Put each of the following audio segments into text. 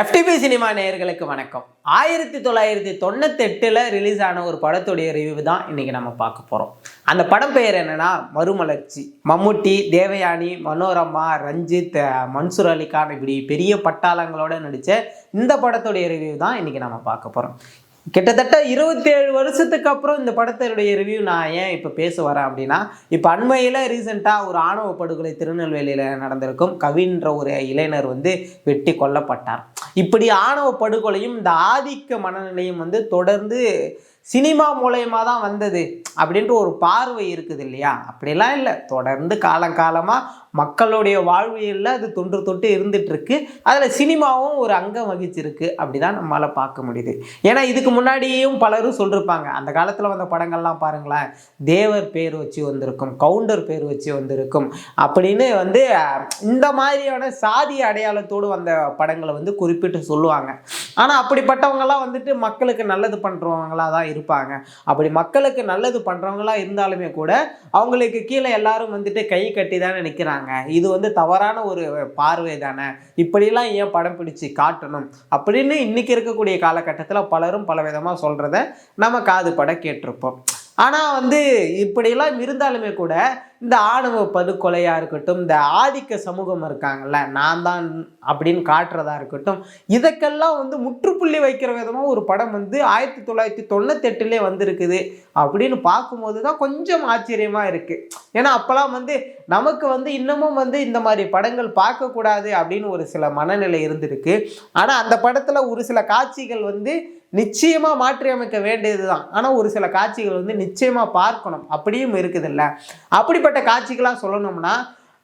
FTP cinema நேயர்களுக்கு வணக்கம். ஆயிரத்தி தொள்ளாயிரத்தி தொண்ணூத்தெட்டில் ரிலீஸ் ஆன ஒரு படத்துடைய ரிவ்யூ தான் இன்னைக்கு நம்ம பார்க்க போகிறோம் அந்த படம் பெயர் என்னன்னா மறுமலர்ச்சி. மம்முட்டி தேவயானி மனோரமா ரஞ்சித் மன்சூர் அலிகான் இப்படி பெரிய பட்டாளங்களோட நடித்த இந்த படத்துடைய ரிவ்யூ தான் இன்னைக்கு நம்ம பார்க்க போகிறோம் கிட்டத்தட்ட இருபத்தேழு வருஷத்துக்கு அப்புறம் இந்த படத்தினுடைய ரிவ்யூ நான் ஏன் இப்போ பேச வரேன் அப்படின்னா இப்போ அண்மையில் ரீசெண்டாக ஒரு ஆணவ படுகொலை திருநெல்வேலியில் நடந்திருக்கும் கவின்ற ஒரு இளைஞர் வந்து வெட்டி கொல்லப்பட்டார். இப்படி ஆணவ படுகொலையும் இந்த ஆதிக்க மனநிலையும் வந்து தொடர்ந்து சினிமா மூலயமா தான் வந்தது அப்படின்ற ஒரு பார்வை இருக்குது இல்லையா? அப்படிலாம் இல்லை. தொடர்ந்து காலங்காலமாக மக்களுடைய வாழ்வியலில் அது தொன்று தொட்டு இருந்துட்டு அதில் சினிமாவும் ஒரு அங்கம் வகிச்சிருக்கு. அப்படிதான் நம்மளால் பார்க்க முடியுது. ஏன்னா இதுக்கு முன்னாடியும் பலரும் சொல்லியிருப்பாங்க அந்த காலத்தில் வந்த படங்கள்லாம் பாருங்களேன். தேவர் பேர் வச்சு வந்திருக்கும் கவுண்டர் பேர் வச்சு வந்திருக்கும் அப்படின்னு வந்து இந்த மாதிரியான சாதி அடையாளத்தோடு வந்த படங்களை வந்து குறிப்பிட்டு சொல்லுவாங்க. ஆனால் அப்படிப்பட்டவங்கலாம் வந்துட்டு மக்களுக்கு நல்லது பண்ணுறவங்களா தான் இருப்பாங்க. அப்படி மக்களுக்கு நல்லது பண்ணுறவங்களா இருந்தாலுமே கூட அவங்களுக்கு கீழே எல்லாரும் வந்துட்டு கை கட்டி தானே நிற்கிறாங்க இது வந்து தவறான ஒரு பார்வை தானே இப்படிலாம் ஏன் படம் பிடிச்சி காட்டணும்? அப்படின்னு இன்னைக்கு இருக்கக்கூடிய காலகட்டத்தில் பலரும் பல விதமாக சொல்கிறத நம்ம காது பட கேட்டிருப்போம். ஆனால் வந்து இப்படியெல்லாம் இருந்தாலுமே கூட இந்த ஆணவ படுகொலையாக இருக்கட்டும் இந்த ஆதிக்க சமூகம் இருக்காங்கல்ல நான் தான் அப்படின்னு காட்டுறதா இருக்கட்டும் இதுக்கெல்லாம் வந்து முற்றுப்புள்ளி வைக்கிற விதமாக ஒரு படம் வந்து ஆயிரத்தி தொள்ளாயிரத்தி தொண்ணூத்தெட்டுலேயே வந்திருக்குது அப்படின்னு பார்க்கும்போது தான் கொஞ்சம் ஆச்சரியமாக இருக்குது ஏன்னா அப்போல்லாம் வந்து நமக்கு வந்து இன்னமும் வந்து இந்த மாதிரி படங்கள் பார்க்கக்கூடாது அப்படின்னு ஒரு சில மனநிலை இருந்திருக்கு. ஆனால் அந்த படத்தில் ஒரு சில காட்சிகள் வந்து நிச்சயமாக மாற்றியமைக்க வேண்டியது தான் ஆனால் ஒரு சில காட்சிகள் வந்து நிச்சயமாக பார்க்கணும். அப்படியும் இருக்குதுல்ல. அப்படிப்பட்ட காட்சிகளாக சொல்லணும்னா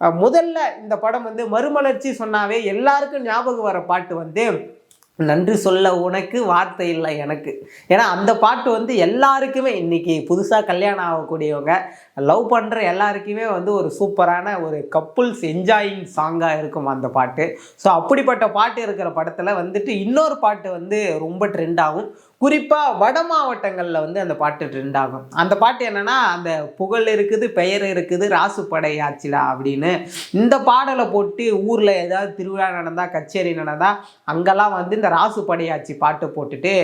முதல்ல இந்த படம் வந்து மறுமலர்ச்சி சொன்னாவே எல்லாருக்கும் ஞாபகம் வர பாட்டு வந்து நன்றி சொல்ல உனக்கு வார்த்தை இல்லை எனக்கு. ஏன்னா அந்த பாட்டு வந்து எல்லாருக்குமே இன்னைக்கு புதுசாக கல்யாணம் ஆகக்கூடியவங்க லவ் பண்ணுற எல்லாருக்குமே வந்து ஒரு சூப்பரான ஒரு கப்புள்ஸ் என்ஜாயிங் சாங்காக இருக்கும் அந்த பாட்டு. ஸோ அப்படிப்பட்ட பாட்டு இருக்கிற படத்தில் வந்துட்டு இன்னொரு பாட்டு வந்து ரொம்ப ட்ரெண்ட் ஆகும். குறிப்பாக வட மாவட்டங்களில் வந்து அந்த பாட்டு ட்ரெண்ட் ஆகும் அந்த பாட்டு என்னன்னா அந்த புகழ் இருக்குது பெயர் இருக்குது ராசுப்படை ஆச்சுடா அப்படின்னு. இந்த பாடலை போட்டு ஊரில் ஏதாவது திருவிழா நடந்தால் கச்சேரி நடந்தால் அங்கெல்லாம் வந்து இந்த ராசு படையாச்சி பாட்டு போட்டுட்டு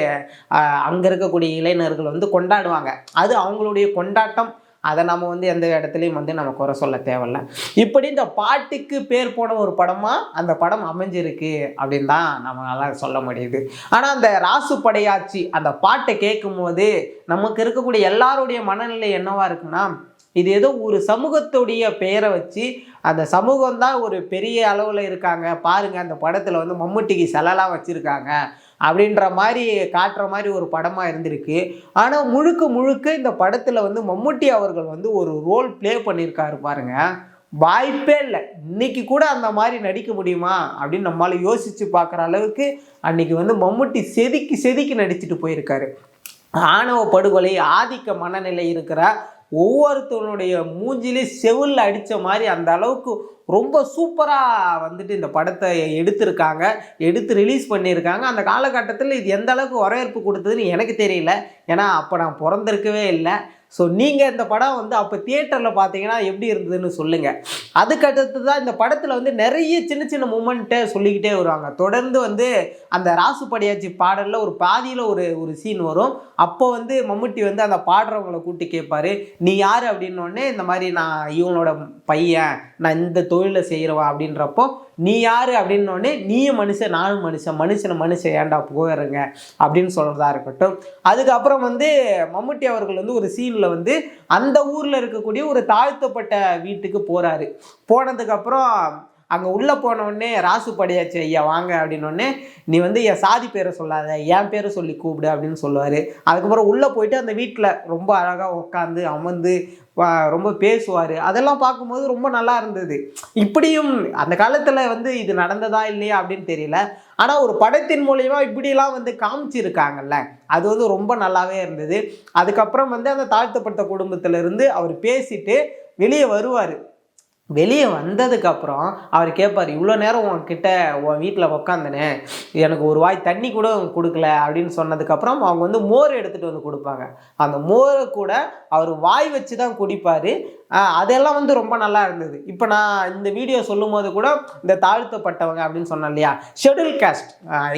அங்கே இருக்கக்கூடிய இளைஞர்கள் வந்து கொண்டாடுவாங்க. அது அவங்களுடைய கொண்டாட்டம். அதை நம்ம வந்து எந்த இடத்துலையும் வந்து நம்ம குறை சொல்ல தேவையில்ல. இப்படி இந்த பாட்டுக்கு பேர் போன ஒரு படமாக அந்த படம் அமைஞ்சிருக்கு அப்படின்னு தான் நம்மளால் சொல்ல முடியுது. ஆனால் அந்த ராசு படையாச்சி அந்த பாட்டை கேட்கும்போது நமக்கு இருக்கக்கூடிய எல்லாருடைய மனநிலை என்னவாக இருக்குன்னா இது ஏதோ ஒரு சமூகத்துடைய பெயரை வச்சு அந்த சமூகம் தான் ஒரு பெரிய அளவில் இருக்காங்க. பாருங்கள் அந்த படத்தில் வந்து மம்முட்டிக்கு செலலாம் வச்சுருக்காங்க. அப்படின்ற மாதிரி காட்டுற மாதிரி ஒரு படமாக இருந்திருக்கு. ஆனால் முழுக்க முழுக்க இந்த படத்தில் வந்து மம்முட்டி அவர்கள் வந்து ஒரு ரோல் ப்ளே பண்ணியிருக்காரு பாருங்கள் வாய்ப்பே இல்லை. இன்னைக்கு கூட அந்த மாதிரி நடிக்க முடியுமா? அப்படின்னு நம்மளால் யோசித்து பார்க்குற அளவுக்கு அன்னைக்கு வந்து மம்முட்டி செதுக்கி செதுக்கி நடிச்சுட்டு போயிருக்காரு. ஆணவ படுகொலை ஆதிக்க மனநிலை இருக்கிற ஒவ்வொருத்தவனுடைய மூஞ்சிலே செவில் அடித்த மாதிரி அந்த அளவுக்கு ரொம்ப சூப்பராக வந்துட்டு இந்த படத்தை எடுத்திருக்காங்க. எடுத்து ரிலீஸ் பண்ணியிருக்காங்க. அந்த காலகட்டத்தில் இது எந்த அளவுக்கு வரவேற்பு கொடுத்ததுன்னு எனக்கு தெரியல. ஏன்னா அப்போ நான் பிறந்திருக்கவே இல்லை. ஸோ நீங்கள் இந்த படம் வந்து அப்போ தியேட்டரில் பார்த்தீங்கன்னா எப்படி இருந்ததுன்னு சொல்லுங்கள் அதுக்கடுத்து தான் இந்த படத்தில் வந்து நிறைய சின்ன சின்ன மூமெண்ட்டை சொல்லிக்கிட்டே வருவாங்க. தொடர்ந்து வந்து அந்த ராசு படியாச்சி பாடலில் ஒரு பாதியில் ஒரு ஒரு சீன் வரும். அப்போ வந்து மம்முட்டி வந்து அந்த பாடுறவங்களை கூட்டி கேட்பாரு நீ யார்? அப்படின்னோடனே இந்த மாதிரி நான் இவங்களோட பையன். நான் இந்த தொழிலை செய்கிறவன் அப்படின்றப்போ நீ யார்? அப்படின்னோடனே நீயும் மனுஷன் நானும் மனுஷன். மனுஷனை மனுஷன் ஏன்டா போயிடுங்க அப்படின்னு சொல்கிறதா இருக்கட்டும். அதுக்கப்புறம் வந்து மம்முட்டி அவர்கள் வந்து ஒரு சீன் சீனில் வந்து அந்த ஊரில் இருக்கக்கூடிய ஒரு தாழ்த்தப்பட்ட வீட்டுக்கு போகிறாரு போனதுக்கப்புறம் அங்கே உள்ளே போனவுடனே ராசு படையாச்சு ஐயா வாங்க அப்படின்னோடனே நீ வந்து என் சாதி பேரை சொல்லாத என் பேரை சொல்லி கூப்பிடு அப்படின்னு சொல்லுவார். அதுக்கப்புறம் உள்ளே போயிட்டு அந்த வீட்டில் ரொம்ப அழகாக உட்காந்து அமர்ந்து ரொம்ப பேசுவார். அதெல்லாம் பார்க்கும்போது ரொம்ப நல்லா இருந்தது. இப்படியும் அந்த காலத்தில் வந்து இது நடந்ததா இல்லையா அப்படின்னு தெரியல. ஆனால் ஒரு படத்தின் மூலயமா இப்படிலாம் வந்து காமிச்சிருக்காங்கல்ல. அது வந்து ரொம்ப நல்லாவே இருந்தது. அதுக்கப்புறம் வந்து அந்த தாழ்த்தப்பட்ட குடும்பத்திலேருந்து அவர் பேசிட்டு வெளியே வருவார். வெளியே வந்ததுக்கப்புறம் அவர் கேட்பார் இவ்வளோ நேரம் உன்கிட்ட உன் வீட்டில் உக்காந்தனே எனக்கு ஒரு வாய் தண்ணி கூட கொடுக்கல அப்படின்னு சொன்னதுக்கப்புறம் அவங்க வந்து மோர் எடுத்துகிட்டு வந்து கொடுப்பாங்க. அந்த மோரை கூட அவர் வாய் வச்சு தான் குடிப்பார் அதெல்லாம் வந்து ரொம்ப நல்லா இருந்தது. இப்போ நான் இந்த வீடியோ சொல்லும் போது கூட இந்த தாழ்த்தப்பட்டவங்க அப்படின்னு சொன்னேன் இல்லையா ஷெடியூல் காஸ்ட்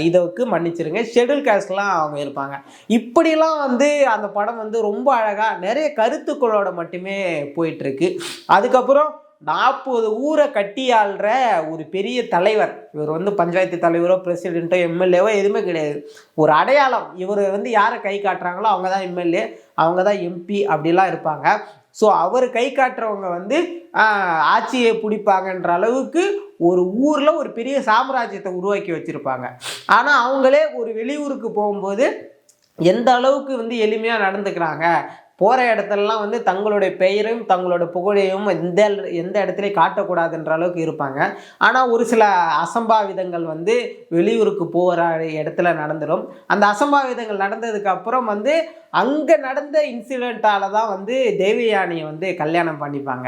இதுக்கு மன்னிச்சிருங்க ஷெடியூல் காஸ்ட்லாம் அவங்க இருப்பாங்க. இப்படிலாம் வந்து அந்த படம் வந்து ரொம்ப அழகாக நிறைய கருத்துக்களோட மட்டுமே போயிட்டுருக்கு. அதுக்கப்புறம் நாற்பது ஊரை கட்டியாள்ற ஒரு பெரிய தலைவர். இவர் வந்து பஞ்சாயத்து தலைவரோ பிரசிடென்ட்டோ எம்எல்ஏவோ எதுவுமே கிடையாது. ஒரு அடையாளம். இவர் வந்து யாரை கை காட்டுறாங்களோ அவங்க தான் எம்எல்ஏ அவங்க தான் எம்பி அப்படிலாம் இருப்பாங்க. ஸோ அவர் கை காட்டுறவங்க வந்து ஆட்சியை பிடிப்பாங்கன்ற அளவுக்கு ஒரு ஊரில் ஒரு பெரிய சாம்ராஜ்யத்தை உருவாக்கி வச்சுருப்பாங்க. ஆனால் அவங்களே ஒரு வெளியூருக்கு போகும்போது எந்த அளவுக்கு வந்து எளிமையாக நடந்துக்கிறாங்க? போகிற இடத்துலலாம் வந்து தங்களுடைய பெயரையும் தங்களோட புகழையும் எந்த எந்த இடத்துலையும் காட்டக்கூடாதுன்ற அளவுக்கு இருப்பாங்க. ஆனால் ஒரு சில அசம்பாவிதங்கள் வந்து வெளியூருக்கு போகிற இடத்துல நடந்துடும் அந்த அசம்பாவிதங்கள் நடந்ததுக்கு அப்புறம் வந்து அங்கே நடந்த இன்சிடெண்ட்டால தான் வந்து தேவயானியை வந்து கல்யாணம் பண்ணிப்பாங்க.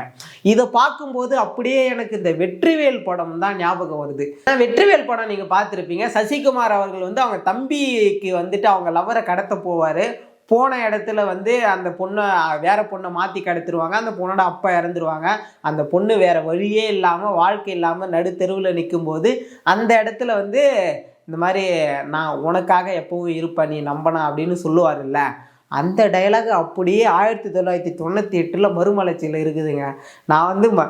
இதை பார்க்கும்போது அப்படியே எனக்கு இந்த வெற்றிவேல் படம் தான் ஞாபகம் வருது. வெற்றிவேல் படம் நீங்கள் பார்த்துருப்பீங்க. சசிகுமார் அவர்கள் வந்து அவங்க தம்பிக்கு வந்துட்டு அவங்க லவரை கடத்த போவார். போன இடத்துல வந்து அந்த பொண்ணை வேற பொண்ணை மாற்றி கடத்திடுவாங்க அந்த பொண்ணோட அப்பா இறந்துருவாங்க. அந்த பொண்ணு வேற வழியே இல்லாமல் வாழ்க்கை இல்லாமல் நடுத்தெருவில் நிற்கும்போது அந்த இடத்துல வந்து இந்த மாதிரி நான் உனக்காக எப்பவும் இருப்பேன் நீ நம்பணும் அப்படின்னு சொல்லுவார்ல அந்த டயலாக் அப்படியே ஆயிரத்தி தொள்ளாயிரத்தி தொண்ணூற்றி எட்டில் மறுமலர்ச்சியில் இருக்குதுங்க. நான் வந்து ம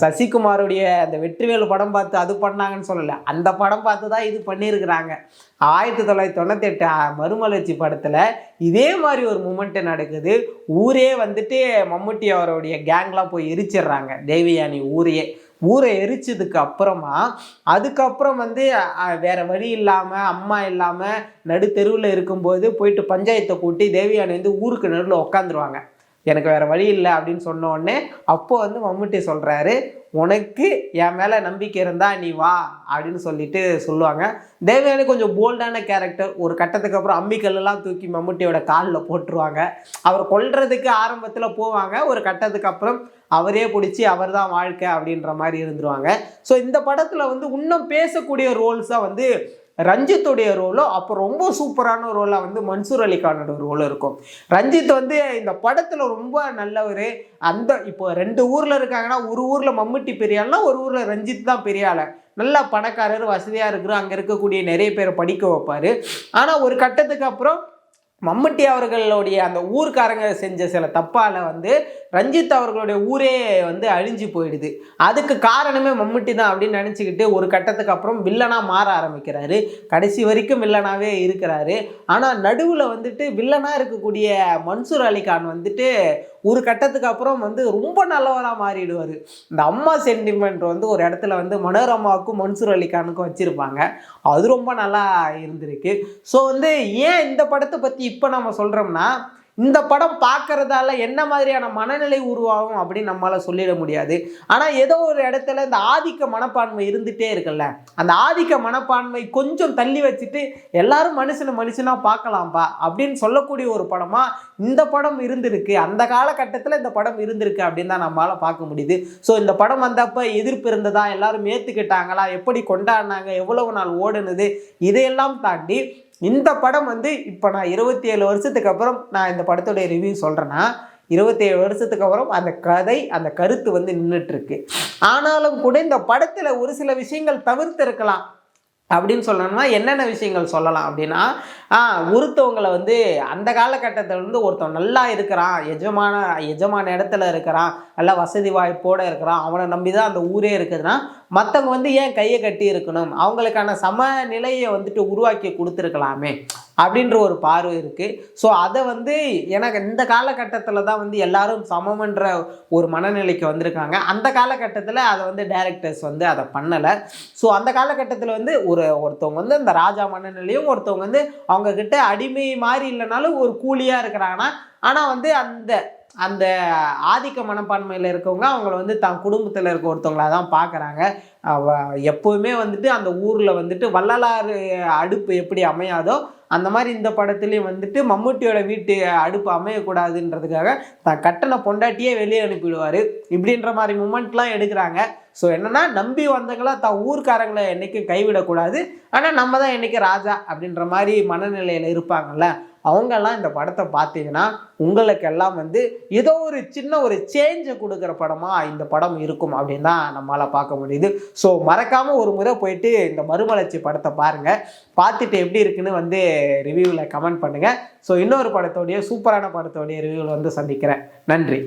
சசிகுமாருடைய அந்த வெற்றிவேலு படம் பார்த்து அது பண்ணாங்கன்னு சொல்லலை. அந்த படம் பார்த்து தான் இது பண்ணியிருக்கிறாங்க. ஆயிரத்தி தொள்ளாயிரத்தி தொண்ணூற்றி எட்டு மறுமலர்ச்சி படத்தில் இதே மாதிரி ஒரு மூமெண்ட்டு நடக்குது. ஊரே வந்துட்டு மம்முட்டி அவருடைய கேங்லாம் போய் எரிச்சிடுறாங்க. தேவியானி ஊரையே ஊரை எரிச்சதுக்கு அப்புறமா அதுக்கப்புறம் வந்து வேற வழி இல்லாமல் அம்மா இல்லாமல் நடுத்தெருவில் இருக்கும்போது போயிட்டு பஞ்சாயத்தை கூட்டி தேவியானை வந்து ஊருக்கு நடுவில் உட்காந்துருவாங்க எனக்கு வேறு வழி இல்லை அப்படின்னு சொன்ன உடனே அப்போது வந்து மம்முட்டி சொல்கிறாரு உனக்கு என் மேலே நம்பிக்கை இருந்தால் நீ வா அப்படின்னு சொல்லிட்டு சொல்லுவாங்க. தேவயானி கொஞ்சம் போல்டான கேரக்டர் ஒரு கட்டத்துக்கு அப்புறம் அம்மிக்கல்லாம் தூக்கி மம்முட்டியோட காலில் போட்டுருவாங்க. அவர் கொல்றதுக்கு ஆரம்பத்தில் போவாங்க. ஒரு கட்டத்துக்கு அப்புறம் அவரே பிடிச்சி அவர் தான் வாழ்க்கை அப்படின்ற மாதிரி இருந்துருவாங்க. ஸோ இந்த படத்தில் வந்து இன்னும் பேசக்கூடிய ரோல்ஸாக வந்து ரஞ்சித்துடைய ரோலோ அப்போ ரொம்ப சூப்பரான ரோலாக வந்து மன்சூர் அலிகானோட ரோல் இருக்கும். ரஞ்சித் வந்து இந்த படத்தில் ரொம்ப நல்லவர். அந்த இப்போ ரெண்டு ஊரில் இருக்காங்கன்னா ஒரு ஊரில் மம்முட்டி பெரியாள்னா ஒரு ஊரில் ரஞ்சித் தான் பெரிய நல்லா பணக்காரர் வசதியாக இருக்கிறோம் அங்கே இருக்கக்கூடிய நிறைய பேரை படிக்க வைப்பார். ஆனால் ஒரு கட்டத்துக்கு அப்புறம் மம்முட்டி அவர்களுடைய அந்த ஊர்க்காரங்க செஞ்ச சில தப்பால் வந்து ரஞ்சித் அவர்களுடைய ஊரே வந்து அழிஞ்சு போயிடுது. அதுக்கு காரணமே மம்முட்டி தான் அப்படின்னு நினச்சிக்கிட்டு ஒரு கட்டத்துக்கு அப்புறம் வில்லனாக மாற ஆரம்பிக்கிறாரு. கடைசி வரைக்கும் வில்லனாகவே இருக்கிறாரு. ஆனால் நடுவில் வந்துட்டு வில்லனாக இருக்கக்கூடிய மன்சூர் அலிகான் வந்துட்டு ஒரு கட்டத்துக்கு அப்புறம் வந்து ரொம்ப நல்லவராக மாறிடுவார். இந்த அம்மா சென்டிமெண்ட் வந்து ஒரு இடத்துல வந்து மனோரமாவுக்கும் மன்சூர் அலிகானுக்கும் வச்சுருப்பாங்க. அது ரொம்ப நல்லா இருந்திருக்கு. ஸோ வந்து ஏன் இந்த படத்தை பற்றி இப்போ நம்ம சொல்கிறோம்னா இந்த படம் பார்க்கறதால என்ன மாதிரியான மனநிலை உருவாகும் அப்படின்னு நம்மளால் சொல்லிட முடியாது. ஆனால் ஏதோ ஒரு இடத்துல இந்த ஆதிக்க மனப்பான்மை இருந்துகிட்டே இருக்குல்ல. அந்த ஆதிக்க மனப்பான்மை கொஞ்சம் தள்ளி வச்சுட்டு எல்லாரும் மனுஷனை மனுஷனாக பார்க்கலாம்ப்பா அப்படின்னு சொல்லக்கூடிய ஒரு படமாக இந்த படம் இருந்திருக்கு. அந்த காலகட்டத்தில் இந்த படம் இருந்திருக்கு அப்படின்னு தான் நம்மளால் பார்க்க முடியுது. ஸோ இந்த படம் வந்தப்போ எதிர்ப்பு இருந்ததா? எல்லாரும் ஏற்றுக்கிட்டாங்களா எப்படி கொண்டாடினாங்க? எவ்வளவு நாள் ஓடுனது? இதையெல்லாம் தாண்டி இந்த படம் வந்து இப்போ நான் இருபத்தி ஏழு வருஷத்துக்கு அப்புறம் நான் இந்த படத்துடைய ரிவ்யூ சொல்கிறேன்னா இருபத்தேழு வருஷத்துக்கு அப்புறம் அந்த கதை அந்த கருத்து வந்து நின்றுட்டுருக்கு ஆனாலும் கூட இந்த படத்தில் ஒரு சில விஷயங்கள் தவிர்த்து இருக்கலாம். அப்படின்னு சொல்லணும்னா என்னென்ன விஷயங்கள் சொல்லலாம் அப்படின்னா ஒருத்தவங்களை வந்து அந்த காலகட்டத்தில் வந்து ஒருத்தன் நல்லா இருக்கிறான் எஜமான எஜமான இடத்துல இருக்கிறான் நல்லா வசதி வாய்ப்போடு இருக்கிறான் அவனை நம்பி தான் அந்த ஊரே இருக்குதுன்னா மற்றவங்க வந்து ஏன் கையை கட்டி இருக்கணும்? அவங்களுக்கான சமநிலையை வந்துட்டு உருவாக்கி கொடுத்துருக்கலாமே. அப்படின்ற ஒரு பார்வை இருக்குது ஸோ அதை வந்து எனக்கு இந்த காலகட்டத்தில் தான் வந்து எல்லாரும் சமம்ன்ற ஒரு மனநிலைக்கு வந்திருக்காங்க. அந்த காலகட்டத்தில் அதை வந்து டைரக்டர்ஸ் வந்து அதை பண்ணலை. ஸோ அந்த காலகட்டத்தில் வந்து ஒரு ஒருத்தவங்க வந்து இந்த ராஜா மனநிலையும் ஒருத்தவங்க வந்து அவங்கக்கிட்ட அடிமை மாதிரி இல்லைனாலும் ஒரு கூலியாக இருக்கிறாங்கன்னா ஆனால் வந்து அந்த அந்த ஆதிக்க மனப்பான்மையில் இருக்கவங்க அவங்கள வந்து தான் குடும்பத்தில் இருக்க ஒருத்தவங்களா தான் பார்க்குறாங்க எப்போவுமே வந்துட்டு அந்த ஊரில் வந்துட்டு வள்ளலாறு அடுப்பு எப்படி அமையாதோ அந்த மாதிரி இந்த படத்துலேயும் வந்துட்டு மம்முட்டியோட வீட்டு அடுப்பு அமையக்கூடாதுன்றதுக்காக தான் கட்டண பொண்டாட்டியே வெளியே அனுப்பிடுவார் இப்படின்ற மாதிரி மூமெண்ட்லாம் எடுக்கிறாங்க. ஸோ என்னன்னா நம்பி வந்தவங்களா தான் ஊர்க்காரங்களை என்றைக்கும் கைவிடக்கூடாது. ஆனால் நம்ம தான் என்றைக்கும் ராஜா அப்படின்ற மாதிரி மனநிலையில் இருப்பாங்கல்ல. அவங்கெல்லாம் இந்த படத்தை பார்த்தீங்கன்னா உங்களுக்கெல்லாம் வந்து ஏதோ ஒரு சின்ன ஒரு சேஞ்சை கொடுக்குற படமாக இந்த படம் இருக்கும் அப்படின்னு தான் நம்மளால் பார்க்க முடியுது. ஸோ மறக்காமல் ஒரு முறை போயிட்டு இந்த மறுமலர்ச்சி படத்தை பாருங்கள் பார்த்துட்டு எப்படி இருக்குன்னு வந்து ரிவ்யூவில் கமெண்ட் பண்ணுங்கள் ஸோ இன்னொரு படத்தோடைய சூப்பரான படத்தோடைய ரிவ்யூவில் வந்து சந்திக்கிறேன். நன்றி.